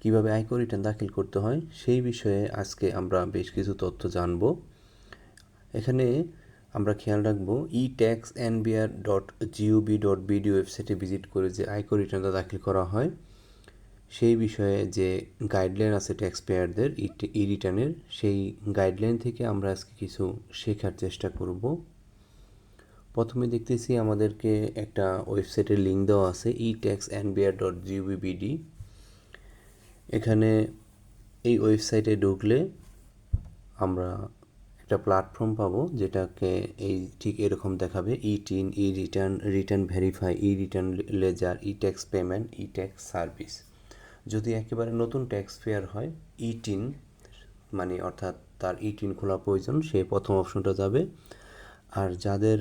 কীভাবে আয়কর রিটার্ন দাখিল করতে হয় সেই বিষয়ে আজকে আমরা বেশ কিছু তথ্য জানব। এখানে আমরা খেয়াল রাখব e tax NBR dot GOB dot BD ওয়েবসাইটে ভিজিট করে যে আয়কর রিটার্নটা দাখিল করা হয়, সেই বিষয়ে যে গাইডলাইন আছে ট্যাক্স পেয়ারদের ই রিটার্নের সেই গাইডলাইন থেকে আমরা আজকে কিছু শেখার চেষ্টা করব। প্রথমে দেখতেছি আমাদেরকে একটা ওয়েবসাইটের লিঙ্ক দেওয়া আছে e tax NBR dot GOB BD এখানে এই ওয়েবসাইটে ঢুকলে আমরা একটা প্ল্যাটফর্ম পাবো যেটাকে এই ঠিক এরকম দেখাবে e TIN e return return verify e return ledger e tax payment e tax service যদি একেবারে নতুন ট্যাক্স পেয়ার হয় ই টিন মানে অর্থাৎ তার ই টিন খোলা প্রয়োজন, সে প্রথম অপশনটা যাবে। আর যাদের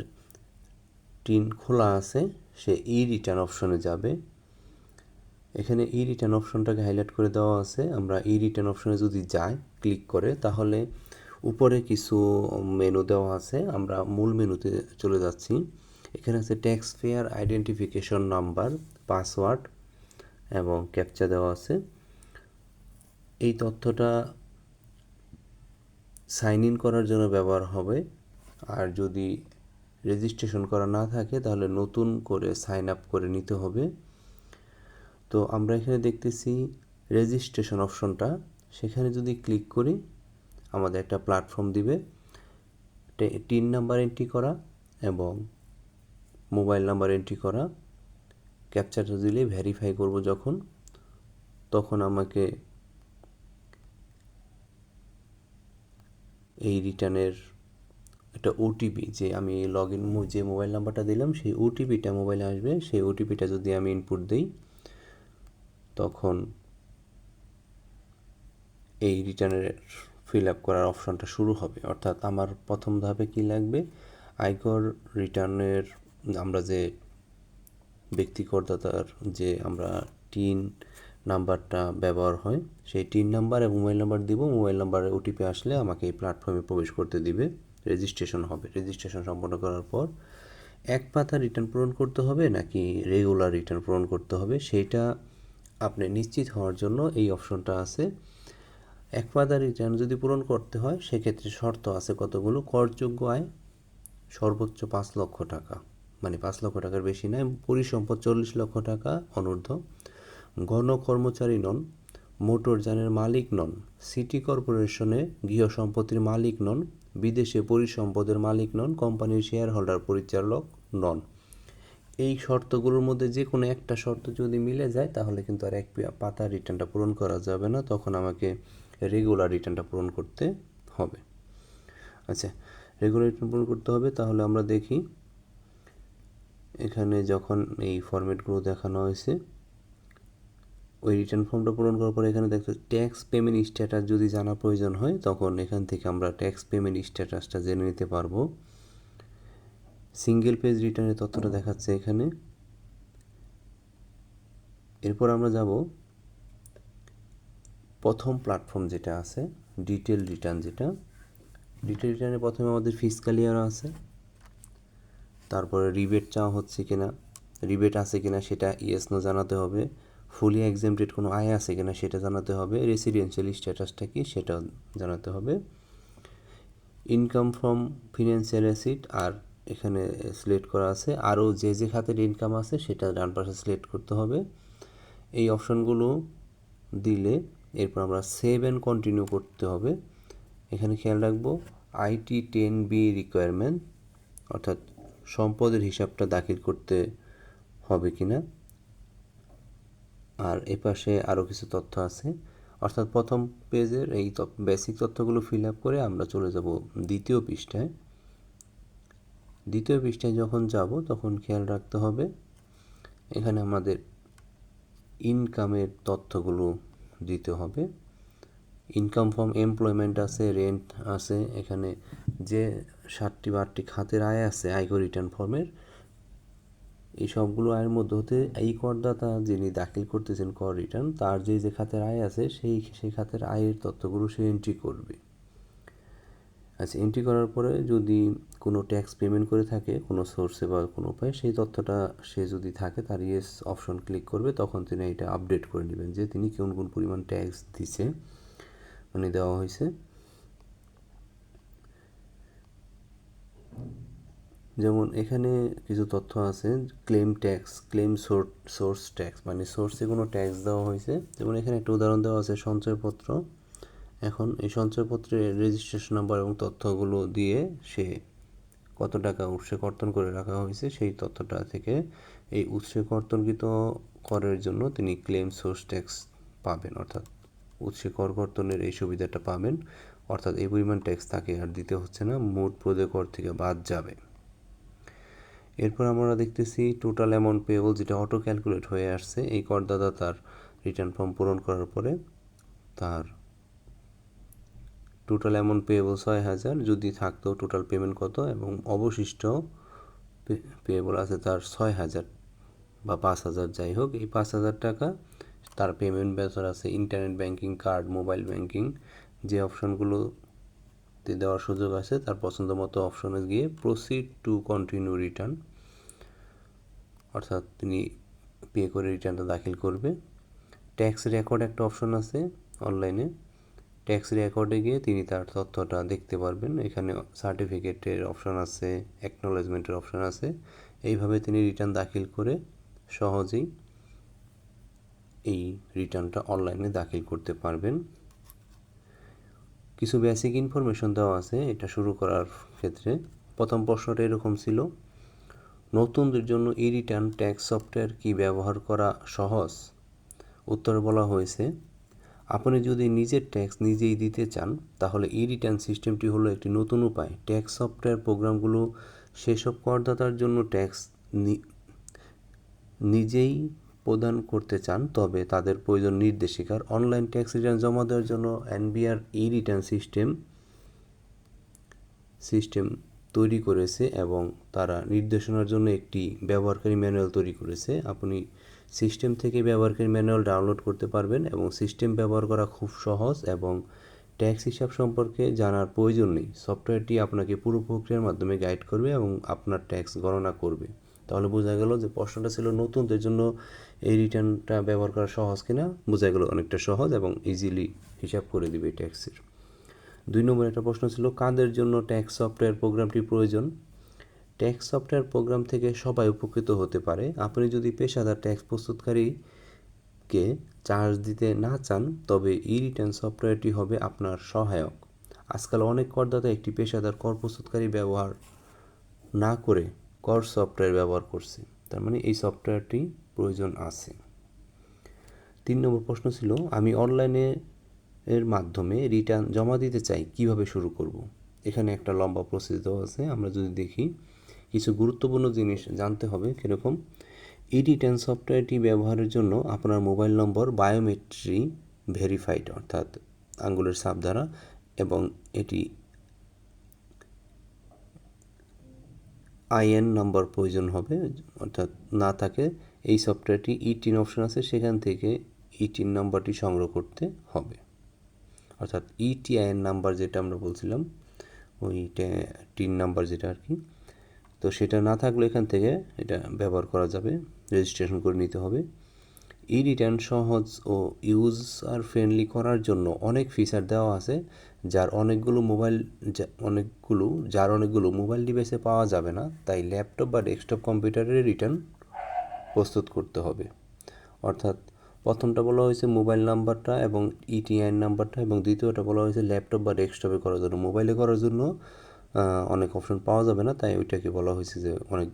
টিন খোলা আছে, সে ই রিটার্ন অপশনে যাবে। এখানে ই রিটার্ন অপশনটাকে হাইলাইট করে দেওয়া আছে। আমরা ই রিটার্ন অপশনে যদি যাই ক্লিক করে, তাহলে উপরে কিছু মেনু দেওয়া আছে। আমরা মূল মেনুতে চলে যাচ্ছি। এখানে আছে tax fair identification number password এবং ক্যাপচা দেওয়া আছে। এই তথ্যটা সাইন ইন করার জন্য ব্যবহার হবে। আর যদি রেজিস্ট্রেশন করা না থাকে, তাহলে নতুন করে সাইন আপ করে নিতে হবে। তো আমরা এখানে দেখতেছি রেজিস্ট্রেশন অপশনটা সেখানে যদি ক্লিক করি, আমাদের একটা প্ল্যাটফর্ম দিবে। টিন নাম্বার এন্ট্রি করা এবং মোবাইল নাম্বার এন্ট্রি করা। ক্যাপচারটা দিলে ভেরিফাই করব যখন। তখন আমাকে এই রিটার্নের একটা ওটিপি যে আমি লগ ইন যে মোবাইল নাম্বারটা দিলাম, সেই ওটিপিটা মোবাইলে আসবে। সেই ওটিপিটা যদি আমি ইনপুট দিই তখন এই রিটার্নের ফিল আপ করার অপশনটা শুরু হবে। অর্থাৎ আমার প্রথম ধাপে কী লাগবে? আয়কর রিটার্নের আমরা যে ব্যক্তি করদাতার যে আমরা টিন নাম্বারটা ব্যবহার হয়, সেই টিন নাম্বার এবং মোবাইল নাম্বার দিব। মোবাইল নাম্বারে ওটিপি আসলে আমাকে এই প্ল্যাটফর্মে প্রবেশ করতে দিবে। রেজিস্ট্রেশন হবে। রেজিস্ট্রেশন সম্পন্ন করার পর এক পাতা রিটার্ন পূরণ করতে হবে নাকি রেগুলার রিটার্ন পূরণ করতে হবে? সেইটা আপনি নিশ্চিত হওয়ার জন্য এই অপশনটা আছে। এক পাতা রিটার্ন যদি পূরণ করতে হয়, সেক্ষেত্রে শর্ত আছে কতগুলো? করযোগ্য আয় সর্বোচ্চ পাঁচ লক্ষ টাকা। মানে পাঁচ লক্ষ টাকার বেশি নয়, পরিসম্পদ চল্লিশ লক্ষ টাকা অনূর্ধ্ব। গণ কর্মচারী নন মোটরযানের মালিক নন, সিটি কর্পোরেশনে গৃহ সম্পত্তির মালিক নন, বিদেশে পরিসম্পদের মালিক নন, কোম্পানির শেয়ার হোল্ডার পরিচালক নন। এই শর্তগুলোর মধ্যে যে কোনো একটা শর্ত যদি মিলে যায়, তাহলে কিন্তু আর এক পাতা রিটার্নটা পূরণ করা যাবে না। তখন আমাকে রেগুলার রিটার্নটা পূরণ করতে হবে। আচ্ছা রেগুলার রিটার্ন পূরণ করতে হবে। তাহলে আমরা দেখি, এখানে যখন এই ফরম্যাটগুলো দেখানো হয়েছে, ওই রিটার্ন ফর্মটা পূরণ করার পরে এখানে দেখতে ট্যাক্স পেমেন্ট স্ট্যাটাস যদি জানা প্রয়োজন হয়, তখন এখান থেকে আমরা ট্যাক্স পেমেন্ট স্ট্যাটাসটা জেনে নিতে পারব। সিঙ্গেল পেজ রিটার্নের তথ্যটা দেখাচ্ছে এখানে। এরপর আমরা যাব প্রথম প্ল্যাটফর্ম যেটা আছে ডিটেল রিটার্ন যেটা। ডিটেল রিটার্নে প্রথমে আমাদের ফিসকাল ইয়ার আছে। তারপরে রিবেট চাওয়া হচ্ছে কিনা রিবেট আছে কিনা সেটা ইয়েস নো জানাতে হবে। ফুলি এক্সামটেড কোনো আয় আছে কিনা সেটা জানাতে হবে। রেসিডেন্সিয়াল স্ট্যাটাসটা কি সেটা জানাতে হবে। ইনকাম ফ্রম ফিনান্সিয়াল অ্যাসিড আর এখানে সিলেক্ট করা আছে। আরও যে যে খাতের ইনকাম আছে, সেটা ডান পাশে সিলেক্ট করতে হবে। এই অপশনগুলো দিলে এরপর আমরা সেভ অ্যান্ড কন্টিনিউ করতে হবে। এখানে খেয়াল রাখব আইটি টেন বি রিকোয়ারমেন্ট অর্থাৎ সম্পদের হিসাবটা দাখিল করতে হবে কি না আর এপাশে আরও কিছু তথ্য আছে। অর্থাৎ প্রথম পেজের এই বেসিক তথ্যগুলো ফিল আপ করে আমরা চলে যাব দ্বিতীয় পৃষ্ঠায়। দ্বিতীয় পৃষ্ঠায় যখন যাব, তখন খেয়াল রাখতে হবে, এখানে আমাদের ইনকামের তথ্যগুলো দিতে হবে। ইনকাম ফ্রম এমপ্লয়মেন্ট আছে রেন্ট আছে, এখানে যে সাতটি বা আটটি খাতের আয় আছে, আয়কর রিটার্ন ফর্মের এই সবগুলো আয়ের মধ্যে হতে এই করদাতা যিনি দাখিল করতেছেন কর রিটার্ন তার যে যে খাতের আয় আছে, সেই সেই খাতের আয়ের তথ্যগুলো সে এন্ট্রি করবে। আচ্ছা এন্ট্রি করার পরে যদি কোনো ট্যাক্স পেমেন্ট করে থাকে, কোনো সোর্সে বা কোনো উপায়ে, সেই তথ্যটা সে যদি থাকে, তার ইয়েস অপশন ক্লিক করবে, তখন তিনি এটা আপডেট করে নেবেন যে তিনি কোন কোন পরিমাণ ট্যাক্স দিছে মানে দেওয়া হয়েছে। যেমন এখানে কিছু তথ্য আছে claim tax claim source tax মানে সোর্সে কোনো ট্যাক্স দেওয়া হয়েছে। যেমন এখানে একটা উদাহরণ দেওয়া আছে সঞ্চয়পত্র। এখন এই সঞ্চয়পত্রের রেজিস্ট্রেশন নাম্বার এবং তথ্যগুলো দিয়ে সে কত টাকা উৎসে কর্তন করে রাখা হয়েছে, সেই তথ্যটা থেকে এই উৎসে কর্তনকৃত করের জন্য তিনি ক্লেম সোর্স ট্যাক্স পাবেন, অর্থাৎ উৎসে কর কর্তনের এই সুবিধাটা পাবেন। অর্থাৎ এই পরিমাণ ট্যাক্স তাকে আর দিতে হচ্ছে না, মোট প্রদেয় কর থেকে বাদ যাবে। এরপর আমরা দেখতেছি টোটাল অ্যামাউন্ট পেয়েবল যেটা অটো ক্যালকুলেট হয়ে আসছে, এই করদাতা তার রিটার্ন ফর্ম পূরণ করার পরে তার টোটাল অ্যামাউন্ট পেয়েবল ছয় হাজার, যদি থাকতো টোটাল পেমেন্ট কত? এবং অবশিষ্ট পেয়েবল আছে তার ছয় হাজার বা পাঁচ হাজার, যাই হোক। এই পাঁচ হাজার টাকা তার পেমেন্ট মেথড আছে internet banking card mobile banking যে অপশনগুলোতে দেওয়ার সুযোগ আছে, তার পছন্দ মতো অপশনে গিয়ে প্রসিড টু কন্টিনিউ রিটার্ন অর্থাৎ তিনি পে করে রিটার্নটা দাখিল করবে। ট্যাক্স রেকর্ড একটা অপশন আছে অনলাইনে ট্যাক্স রেকর্ডে গিয়ে তিনি তার তথ্যটা দেখতে পারবেন। এখানে সার্টিফিকেটের অপশন আছে অ্যাকনোলেজমেন্টের অপশন আছে। এইভাবে তিনি রিটার্ন দাখিল করে সহজেই এই রিটার্নটা অনলাইনে দাখিল করতে পারবেন। কিছু বেসিক ইনফরমেশন দেওয়া আছে, এটা শুরু করার ক্ষেত্রে। প্রথম প্রশ্নটা এরকম ছিল, নতুনদের জন্য ই রিটার্ন ট্যাক্স সফটওয়্যার কি ব্যবহার করা সহজ? উত্তরে বলা হয়েছে আপনি যদি নিজের ট্যাক্স নিজেই দিতে চান, তাহলে ই রিটার্ন সিস্টেমটি হলো একটি নতুন উপায়। ট্যাক্স সফটওয়্যার প্রোগ্রামগুলো সেসব করদাতার জন্য ট্যাক্স নিজেই প্রদান করতে চান, তবে তাদের প্রয়োজন নির্দেশিকার অনলাইন ট্যাক্স রিটার্ন জমা দেওয়ার জন্য NBR e return system system তৈরি করেছে এবং তারা নির্দেশনার জন্য একটি ব্যবহারকারী ম্যানুয়াল তৈরি করেছে। আপনি সিস্টেম থেকে ব্যবহারকারী ম্যানুয়াল ডাউনলোড করতে পারবেন এবং সিস্টেম ব্যবহার করা খুব সহজ এবং ট্যাক্স হিসাব সম্পর্কে জানার প্রয়োজন নেই। সফটওয়্যারটি আপনাকে পুরো প্রক্রিয়ার মাধ্যমে গাইড করবে এবং আপনার ট্যাক্স গণনা করবে। তাহলে বোঝা গেল যে প্রশ্নটা ছিল নতুনদের জন্য এই রিটার্নটা ব্যবহার করা সহজ কিনা? বোঝা গেল অনেকটা সহজ এবং ইজিলি হিসাব করে দিবে ট্যাক্সের। দুই নম্বর একটা প্রশ্ন ছিল, কাদের জন্য ট্যাক্স সফটওয়্যার প্রোগ্রামটি প্রয়োজন? ট্যাক্স সফটওয়্যার প্রোগ্রাম থেকে সবাই উপকৃত হতে পারে। আপনি যদি পেশাদার ট্যাক্স প্রস্তুতকারীকে চার্জ দিতে না চান, তবে ই রিটার্ন সফটওয়্যারটি হবে আপনার সহায়ক। আজকাল অনেক করদাতা একটি পেশাদার কর প্রস্তুতকারী ব্যবহার না করে কর সফটওয়্যার ব্যবহার করছে। তার মানে এই সফটওয়্যারটি প্রয়োজন আছে। তিন নম্বর প্রশ্ন ছিল, আমি অনলাইনে এর মাধ্যমে রিটার্ন জমা দিতে চাই, কীভাবে শুরু করব? এখানে একটা লম্বা প্রসেস দেওয়া আছে, আমরা যদি দেখি। কিছু গুরুত্বপূর্ণ জিনিস জানতে হবে কীরকম। ই রিটার্ন সফটওয়্যারটি ব্যবহারের জন্য আপনার মোবাইল নম্বর বায়োমেট্রি ভেরিফাইড অর্থাৎ আঙ্গুলের ছাপ দ্বারা, এবং এটি আইএন নাম্বার প্রয়োজন হবে, অর্থাৎ না থাকে, এই সফটওয়্যারটি ইটিন অপশন আছে, সেখান থেকে ইটিন নাম্বারটি সংগ্রহ করতে হবে। অর্থাৎ ইটিআইএন নাম্বার যেটা আমরা বলছিলাম, ওই টিন নাম্বার যেটা আর কি তো সেটা না থাকলে এখান থেকে এটা ব্যবহার করা যাবে রেজিস্ট্রেশন করে নিতে হবে। ই রিটার্ন সহজ ও ইউজার ফ্রেন্ডলি করার জন্য অনেক ফিচার দেওয়া আছে, যার অনেকগুলো মোবাইল অনেকগুলো, যার অনেকগুলো মোবাইল ডিভাইসে পাওয়া যাবে না, তাই ল্যাপটপ বা ডেস্কটপ কম্পিউটারের রিটার্ন প্রস্তুত করতে হবে। অর্থাৎ প্রথমটা বলা হয়েছে মোবাইল নাম্বারটা এবং ইটিআইন নাম্বারটা এবং দ্বিতীয়টা বলা হয়েছে ল্যাপটপ বা ডেস্কটপে করার জন্য। মোবাইলে করার জন্য অনেক অপশন পাওয়া যাবে না, তাই ওইটাকে বলা হয়েছে যে অনেক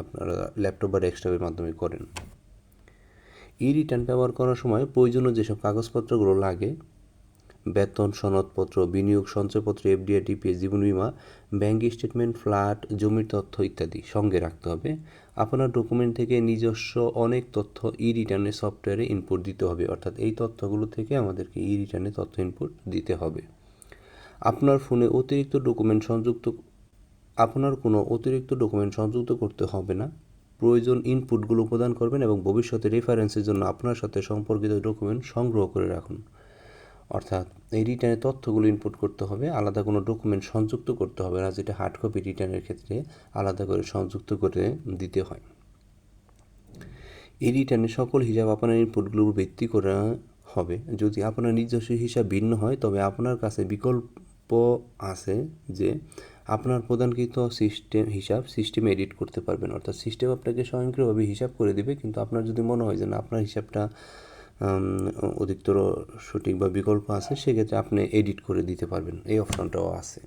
আপনারা ল্যাপটপ বা ডেস্কটপের মাধ্যমে করেন। ই রিটার্ন ব্যবহার করার সময় প্রয়োজনীয় যেসব কাগজপত্রগুলো লাগে, বেতন, সনদপত্র, বিনিয়োগ, সঞ্চয়পত্র এফডিআই টিপিএস জীবন বিমা ব্যাঙ্ক স্টেটমেন্ট ফ্ল্যাট জমির তথ্য ইত্যাদি সঙ্গে রাখতে হবে। আপনার ডকুমেন্ট থেকে নিজস্ব অনেক তথ্য ই রিটার্নের সফটওয়্যারে ইনপুট দিতে হবে, অর্থাৎ এই তথ্যগুলো থেকে আমাদেরকে ই রিটার্নে তথ্য ইনপুট দিতে হবে। আপনার ফোনে অতিরিক্ত ডকুমেন্ট সংযুক্ত, আপনার কোনো অতিরিক্ত ডকুমেন্ট সংযুক্ত করতে হবে না। প্রয়োজন ইনপুটগুলো প্রদান করবেন এবং ভবিষ্যতে রেফারেন্সের জন্য আপনার সাথে সম্পর্কিত ডকুমেন্ট সংগ্রহ করে রাখুন। অর্থাৎ এই রিটার্নের তথ্যগুলো ইনপুট করতে হবে, আলাদা কোনো ডকুমেন্ট সংযুক্ত করতে হবে না, যেটা হার্ড কপি রিটার্নের ক্ষেত্রে আলাদা করে সংযুক্ত করে দিতে হয়। এই রিটার্নে সকল হিসাব আপনার ইনপুটগুলোর ভিত্তি করা হবে। যদি আপনার নিজস্ব হিসাব ভিন্ন হয়, তবে আপনার কাছে বিকল্প আছে যে আপনার প্রদানকৃত সিস্টেম হিসাব সিস্টেমে এডিট করতে পারবেন। অর্থাৎ সিস্টেম আপনাকে স্বয়ংক্রিয়ভাবে হিসাব করে দিবে, কিন্তু আপনার যদি মনে হয় যে না, আপনার হিসাবটা অধিকতর সঠিক বা বিকল্প আছে, সেক্ষেত্রে আপনি এডিট করে দিতে পারবেন। এই অপশনটাও আছে।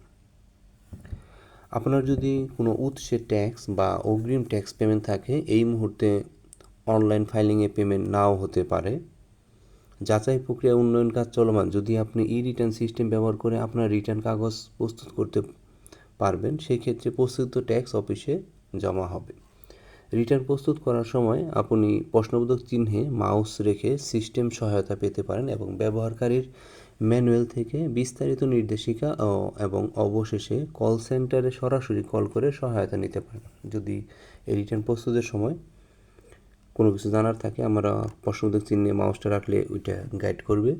আপনার যদি কোনো উৎসের ট্যাক্স বা অগ্রিম ট্যাক্স পেমেন্ট থাকে, এই মুহূর্তে অনলাইন ফাইলিংয়ে পেমেন্ট নাও হতে পারে। যাচাই প্রক্রিয়া উন্নয়ন কাজ চলমান। যদি আপনি ই রিটার্ন সিস্টেম ব্যবহার করে আপনার রিটার্ন কাগজ প্রস্তুত করতে পারবেন, সেক্ষেত্রে প্রস্তুত ট্যাক্স অফিসে জমা হবে। রিটার্ন প্রস্তুত করার সময় আপনি প্রশ্নবোধক চিহ্নে মাউস রেখে সিস্টেম সহায়তা পেতে পারেন এবং ব্যবহারকারীর ম্যানুয়াল থেকে বিস্তারিত নির্দেশিকা এবং অবশেষে কল সেন্টারে সরাসরি কল করে সহায়তা নিতে পারেন। যদি এই রিটার্ন প্রস্তুতের সময় কোনো কিছু জানার থাকে, আমরা প্রশ্নবোধক চিহ্নে মাউসটা রাখলে ওইটা গাইড করবে।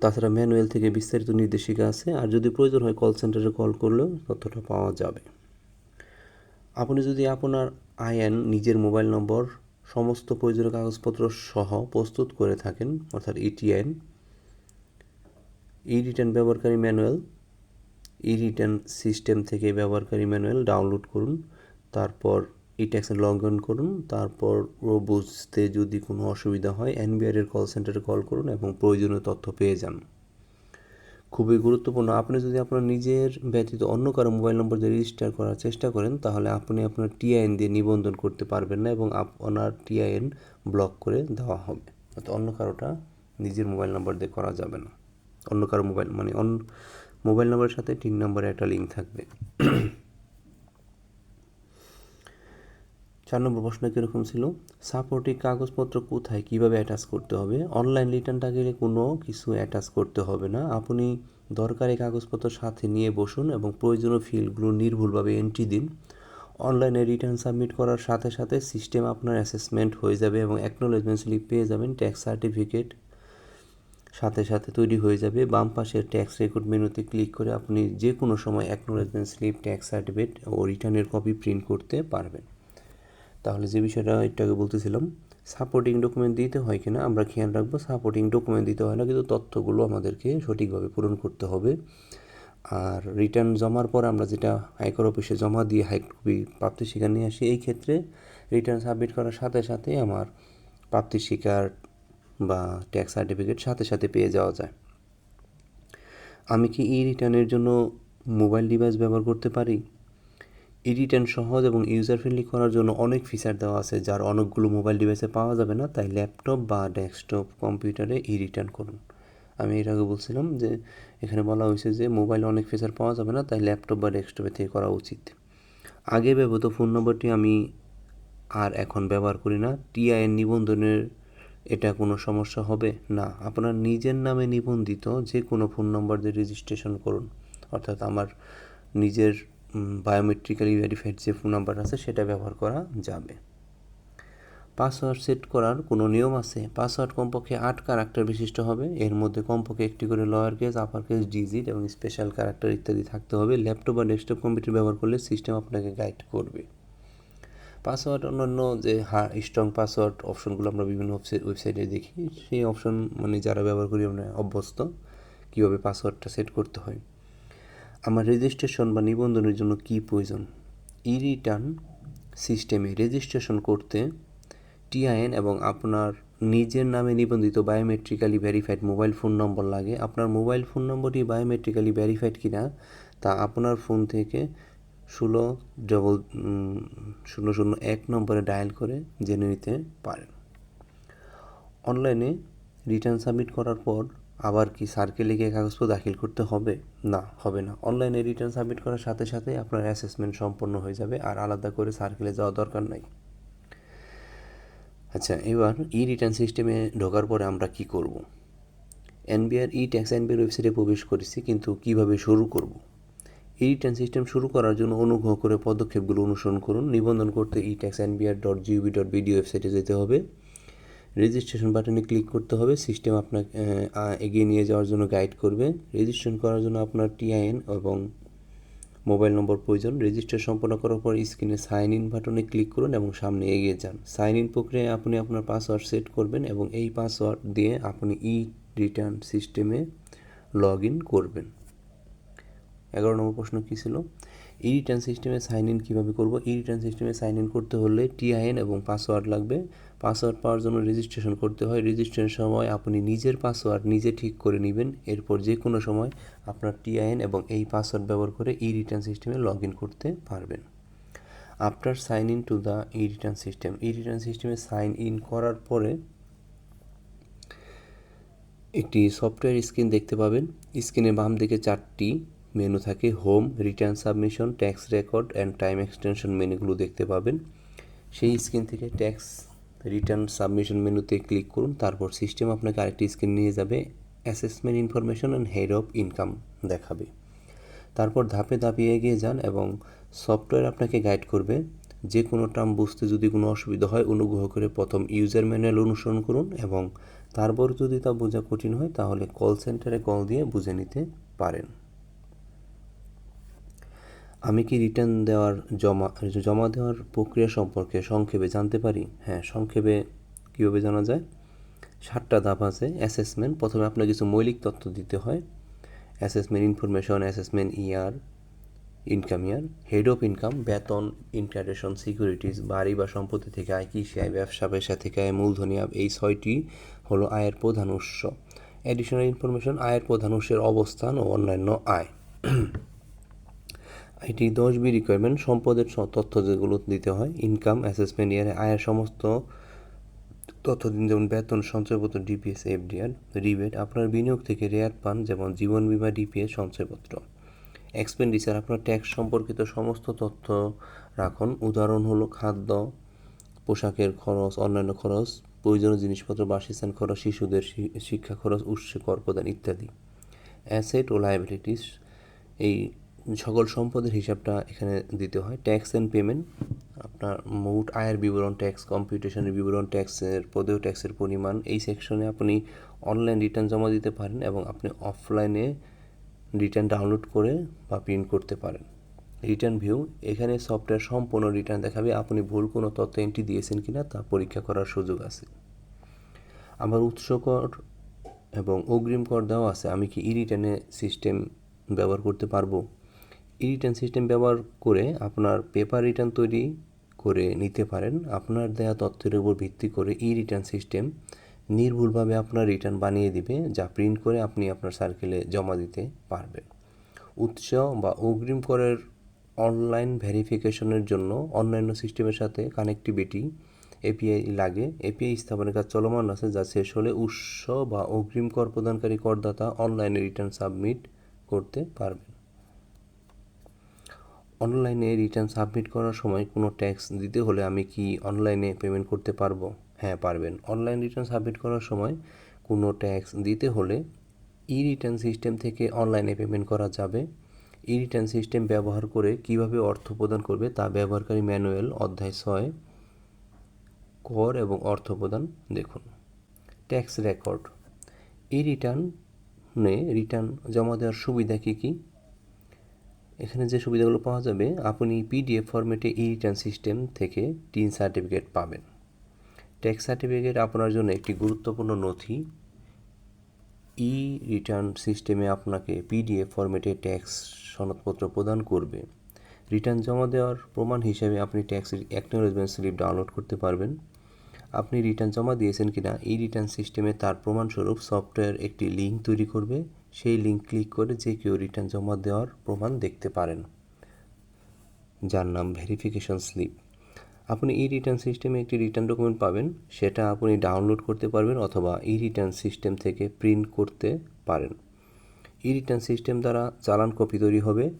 তাছাড়া ম্যানুয়াল থেকে বিস্তারিত নির্দেশিকা আছে, আর যদি প্রয়োজন হয় কল সেন্টারে কল করলেও তথ্যটা পাওয়া যাবে। আপনি যদি আপনার আইএন, নিজের মোবাইল নম্বর সমস্ত প্রয়োজনীয় কাগজপত্র সহ প্রস্তুত করে থাকেন, অর্থাৎ ইটিআইএন ই রিটার্ন ব্যবহারকারী ম্যানুয়াল ই রিটার্ন সিস্টেম থেকে ব্যবহারকারী ম্যানুয়াল ডাউনলোড করুন, তারপর ই ট্যাক্সে লগ ইন করুন, তারপর বুঝতে যদি কোনো অসুবিধা হয় এনবিআর কল সেন্টারে কল করুন এবং প্রয়োজনীয় তথ্য পেয়ে যান। খুবই গুরুত্বপূর্ণ। আপনি যদি আপনার নিজের ব্যতীত অন্য কারও মোবাইল নম্বর দিয়ে রেজিস্টার করার চেষ্টা করেন, তাহলে আপনি আপনার টিআইএন দিয়ে নিবন্ধন করতে পারবেন না এবং আপনার টিআইএন ব্লক করে দেওয়া হবে। অর্থাৎ অন্য কারোটা নিজের মোবাইল নাম্বার দিয়ে করা যাবে না। অন্য কারও মোবাইল মানে অন্য মোবাইল নাম্বারের সাথে তিন নম্বরে একটা লিঙ্ক থাকবে। চার নম্বর প্রশ্ন কীরকম ছিল? সাপোর্টিং কাগজপত্র কোথায়? কীভাবে অ্যাটাচ করতে হবে? অনলাইন রিটার্নটা গেলে কোনো কিছু অ্যাটাচ করতে হবে না। আপনি দরকারি কাগজপত্র সাথে নিয়ে বসুন এবং প্রয়োজনীয় ফিল্ডগুলো নির্ভুলভাবে এন্ট্রি দিন। অনলাইনে রিটার্ন সাবমিট করার সাথে সাথে সিস্টেম আপনার অ্যাসেসমেন্ট হয়ে যাবে এবং অ্যাকনোলেজমেন্ট স্লিপ পেয়ে যাবেন। ট্যাক্স সার্টিফিকেট সাথে সাথে তৈরি হয়ে যাবে। বাম পাশের ট্যাক্স রেকর্ড মেনুতে ক্লিক করে আপনি যে কোনো সময় অ্যাকনোলেজমেন্ট স্লিপ ট্যাক্স সার্টিফিকেট ও রিটার্নের কপি প্রিন্ট করতে পারবেন। তাহলে যে বিষয়টা একটু আগে বলতেছিলাম সাপোর্টিং ডকুমেন্ট দিতে হয় কিনা, আমরা খেয়াল রাখব সাপোর্টিং ডকুমেন্ট দিতে হয় না, কিন্তু তথ্যগুলো আমাদেরকে সঠিকভাবে পূরণ করতে হবে। আর রিটার্ন জমার পর আমরা যেটা হাইকোর অফিসে জমা দিয়ে হাইকপি প্রাপ্তি স্বীকার নিয়ে আসি, এই ক্ষেত্রে রিটার্ন সাবমিট করার সাথে সাথে আমার প্রাপ্তি স্বীকার বা ট্যাক্স সার্টিফিকেট সাথে সাথে পেয়ে যাওয়া যায়। আমি কি ই রিটার্নের জন্য মোবাইল ডিভাইস ব্যবহার করতে পারি? ই রিটার্ন সহজ এবং ইউজার ফ্রেন্ডলি করার জন্য অনেক ফিচার দেওয়া আছে, যার অনেকগুলো মোবাইল ডিভাইসে পাওয়া যাবে না, তাই ল্যাপটপ বা ডেস্কটপ কম্পিউটারে ই রিটার্ন করুন। আমি এর আগে বলছিলাম যে, এখানে বলা হয়েছে যে মোবাইলে অনেক ফিচার পাওয়া যাবে না, তাই ল্যাপটপ বা ডেস্কটপে থেকে করা উচিত। আগে ব্যবহৃত ফোন নম্বরটি আমি আর এখন ব্যবহার করি না। টিআইএন নিবন্ধনের এটা কোনো সমস্যা হবে? না, আপনার নিজের নামে নিবন্ধিত যে কোনো ফোন নম্বর দিয়ে রেজিস্ট্রেশন করুন। অর্থাৎ আমার নিজের বায়োমেট্রিক্যালি ভেরিফাইড যে ফোন নাম্বার আছে, সেটা ব্যবহার করা যাবে। পাসওয়ার্ড সেট করার কোনো নিয়ম আছে? পাসওয়ার্ড কমপক্ষে আট ক্যারেক্টার বিশিষ্ট হবে। এর মধ্যে কমপক্ষে একটি করে lower case upper case digit এবং স্পেশাল ক্যারেক্টার ইত্যাদি থাকতে হবে। ল্যাপটপ বা ডেস্কটপ কম্পিউটার ব্যবহার করলে সিস্টেম আপনাকে গাইড করবে। পাসওয়ার্ড অন্যান্য যে স্ট্রং পাসওয়ার্ড অপশনগুলো আমরা বিভিন্ন ওয়েবসাইটে দেখি, সেই অপশন মানে যারা ব্যবহার করি আমরা অভ্যস্ত, কীভাবে পাসওয়ার্ডটা সেট করতে হয়। আমার রেজিস্ট্রেশন বা নিবন্ধনের জন্য কি প্রয়োজন? ই রিটার্ন সিস্টেমে রেজিস্ট্রেশন করতে টিআইএন এবং আপনার নিজের নামে নিবন্ধিত biometrically verified mobile phone number লাগে। আপনার মোবাইল ফোন নম্বরটি বায়োমেট্রিক্যালি ভেরিফাইড কিনা, তা আপনার ফোন থেকে ষোলো ডবল শূন্য শূন্য এক নম্বরে ডায়াল করে জেনে নিতে পারেন। অনলাইনে রিটার্ন সাবমিট করার পর আবার কি সার্কেলে গিয়ে কাগজপত্র দাখিল করতে হবে? না হবে না। অনলাইনে রিটার্ন সাবমিট করার সাথে সাথে আপনার অ্যাসেসমেন্ট সম্পন্ন হয়ে যাবে আর আলাদা করে সার্কেলে যাওয়া দরকার নাই। আচ্ছা এবার ই রিটার্ন সিস্টেমে ঢোকার পরে আমরা কি করব? এনবিআর ই ট্যাক্স এনবিআর ওয়েবসাইটে প্রবেশ করেছি, কিন্তু কীভাবে শুরু করব? ই রিটার্ন সিস্টেম শুরু করার জন্য অনুগ্রহ করে পদক্ষেপগুলো অনুসরণ করুন। নিবন্ধন করতে e tax NBR dot GOV dot BD ওয়েবসাইটে যেতে হবে। রেজিস্ট্রেশন বাটনে ক্লিক করতে হবে। সিস্টেম আপনাকে এগিয়ে নিয়ে যাওয়ার জন্য গাইড করবে। রেজিস্ট্রেশন করার জন্য আপনার টিআইএন এবং মোবাইল নম্বর প্রয়োজন। রেজিস্টার সম্পন্ন করার পর স্ক্রিনে সাইন ইন বাটনে ক্লিক করুন এবং সামনে এগিয়ে যান। সাইন ইন প্রক্রিয়ায় আপনি আপনার পাসওয়ার্ড সেট করবেন এবং এই পাসওয়ার্ড দিয়ে আপনি ই রিটার্ন সিস্টেমে লগ ইন করবেন। এগারো নম্বর প্রশ্ন কী ছিল? ই রিটার্ন সিস্টেমে সাইন ইন কীভাবে করব? ই রিটার্ন সিস্টেমে সাইন ইন করতে হলে টিআইএন এবং পাসওয়ার্ড লাগবে। পাসওয়ার্ড পাওয়ার জন্য রেজিস্ট্রেশন করতে হয়। রেজিস্ট্রেশনের সময় আপনি নিজের পাসওয়ার্ড নিজে ঠিক করে নেবেন। এরপর যে কোনো সময় আপনার টিআইএন এবং এই পাসওয়ার্ড ব্যবহার করে ই রিটার্ন সিস্টেমে লগ ইন করতে পারবেন। After sign in to the e return system e return সিস্টেমে সাইন ইন করার পরে একটি সফটওয়্যার স্ক্রিন দেখতে পাবেন। স্ক্রিনে বাম দিকে চারটি মেনু থাকে home, return submission, tax record and time extension মেনুগুলো দেখতে পাবেন। সেই স্ক্রিন থেকে ট্যাক্স রিটার্ন সাবমিশন মেনুতে ক্লিক করুন, তারপর সিস্টেম আপনাকে আরেকটি স্ক্রিন নিয়ে যাবে। Assessment information and head of income দেখাবে। তারপর ধাপে ধাপে এগিয়ে যান এবং সফটওয়্যার আপনাকে গাইড করবে। যে কোনো টার্ম বুঝতে যদি কোনো অসুবিধা হয়, অনুগ্রহ করে প্রথম ইউজার ম্যানুয়াল অনুসরণ করুন এবং তারপর যদি তা বোঝা কঠিন হয়, তাহলে কল সেন্টারে কল দিয়ে বুঝে নিতে পারেন। আমি কি রিটার্ন দেওয়ার জমা জমা দেওয়ার প্রক্রিয়া সম্পর্কে সংক্ষেপে জানতে পারি? হ্যাঁ সংক্ষেপে কীভাবে জানা যায়? সাতটা ধাপ আছে। অ্যাসেসমেন্ট প্রথমে আপনার কিছু মৌলিক তথ্য দিতে হয়। Assessment information assessment year income year head of income বেতন ইনকারেশন সিকিউরিটিজ বাড়ি বা সম্পত্তি থেকে আয় কৃষি আয়, ব্যবসা, পেশা থেকে আয়, মূলধনী, আয়, এই ছয়টি হলো আয়ের প্রধান উৎস। অ্যাডিশনাল ইনফরমেশন আয়ের প্রধান উৎসের অবস্থান ও অন্যান্য আয়। এটি দশ বি রিকোয়ারমেন্ট সম্পদের তথ্য যেগুলো দিতে হয় ইনকাম অ্যাসেসমেন্ট ইয়ারে আয়ের সমস্ত তথ্য দিন যেমন বেতন, সঞ্চয়পত্র ডিপিএস এফডিআর রিবেট আপনার বিনিয়োগ থেকে রেয়ার পান, যেমন জীবন বিমা ডিপিএস সঞ্চয়পত্র। এক্সপেন্ডিচার আপনার ট্যাক্স সম্পর্কিত সমস্ত তথ্য রাখুন। উদাহরণ হলো খাদ্য, পোশাকের খরচ, অন্যান্য খরচ, প্রয়োজনীয় জিনিসপত্র, বাসস্থান খরচ, শিশুদের শিক্ষা খরচ, উৎসে, কর প্রদান ইত্যাদি। অ্যাসেট ও লায়াবিলিটিস এই সকল সম্পদের হিসাবটা এখানে দিতে হয়। ট্যাক্স অ্যান্ড পেমেন্ট আপনার মোট আয়ের বিবরণ ট্যাক্স কম্পিউটেশনের বিবরণ ট্যাক্সের পদেও ট্যাক্সের পরিমাণ, এই সেকশনে আপনি অনলাইন রিটার্ন জমা দিতে পারেন এবং আপনি অফলাইনে রিটার্ন ডাউনলোড করে বা প্রিন্ট করতে পারেন। রিটার্ন ভিউ এখানে সফটওয়্যার সম্পূর্ণ রিটার্ন দেখাবে, আপনি ভুল কোনো তথ্য এন্ট্রি দিয়েছেন কিনা তা পরীক্ষা করার সুযোগ আছে। আমার উৎস কর এবং অগ্রিম কর দেওয়া আছে, আমি কি ই রিটার্নে সিস্টেম ব্যবহার করতে পারব? ই রিটার্ন সিস্টেম ব্যবহার করে আপনার পেপার রিটার্ন তৈরি করে নিতে পারেন। আপনার দেয়া তথ্যের উপর ভিত্তি করে ই রিটার্ন সিস্টেম নির্ভুলভাবে আপনার রিটার্ন বানিয়ে দিবে, যা প্রিন্ট করে আপনি আপনার সার্কেলে জমা দিতে পারবেন। উৎস বা অগ্রিম করের অনলাইন ভেরিফিকেশনের জন্য অন্যান্য সিস্টেমের সাথে কানেক্টিভিটি এপিআই লাগে। এপিআই স্থাপনের কাজ চলমান আছে, যা শেষ হলে উৎস বা অগ্রিম কর প্রদানকারী করদাতা অনলাইনে রিটার্ন সাবমিট করতে পারবেন। অনলাইনে রিটার্ন সাবমিট করার সময় কোনো ট্যাক্স দিতে হলে আমি কি অনলাইনে পেমেন্ট করতে পারব? হ্যাঁ পারবেন। অনলাইন রিটার্ন সাবমিট করার সময় কোনো ট্যাক্স দিতে হলে ই রিটার্ন সিস্টেম থেকে অনলাইনে পেমেন্ট করা যাবে। ই রিটার্ন সিস্টেম ব্যবহার করে কীভাবে অর্থ প্রদান করবে তা ব্যবহারকারী ম্যানুয়াল অধ্যায় ছয়, কর এবং অর্থ প্রদান দেখুন। Tax record. ই রিটার্নে রিটার্ন জমা দেওয়ার সুবিধা কী কী? এখানে যে সুবিধাগুলো পাওয়া যাবে, আপনি পিডিএফ ফরম্যাটে ই রিটার্ন সিস্টেম থেকে টিন সার্টিফিকেট পাবেন। ট্যাক্স সার্টিফিকেট আপনার জন্য একটি গুরুত্বপূর্ণ নথি। ই রিটার্ন সিস্টেমে আপনাকে পিডিএফ ফরম্যাটে ট্যাক্স সনদপত্র প্রদান করবে। রিটার্ন জমা দেওয়ার প্রমাণ হিসেবে আপনি ট্যাক্স অ্যাকনোলেজমেন্ট স্লিপ ডাউনলোড করতে পারবেন। আপনি রিটার্ন জমা দিয়েছেন কিনা, এই রিটার্ন সিস্টেমে তার প্রমাণস্বরূপ সফটওয়্যার একটি লিঙ্ক তৈরি করবে। সেই লিঙ্ক ক্লিক করে যে কেউ রিটার্ন জমা দেওয়ার প্রমাণ দেখতে পারেন। যার নাম ভেরিফিকেশন স্লিপ আপনি ই রিটার্ন সিস্টেমে একটি রিটার্ন ডকুমেন্ট পাবেন। সেটা আপনি ডাউনলোড করতে পারবেন অথবা ই রিটার্ন সিস্টেম থেকে প্রিন্ট করতে পারেন। ই রিটার্ন সিস্টেম দ্বারা চালান কপি তৈরি হবে।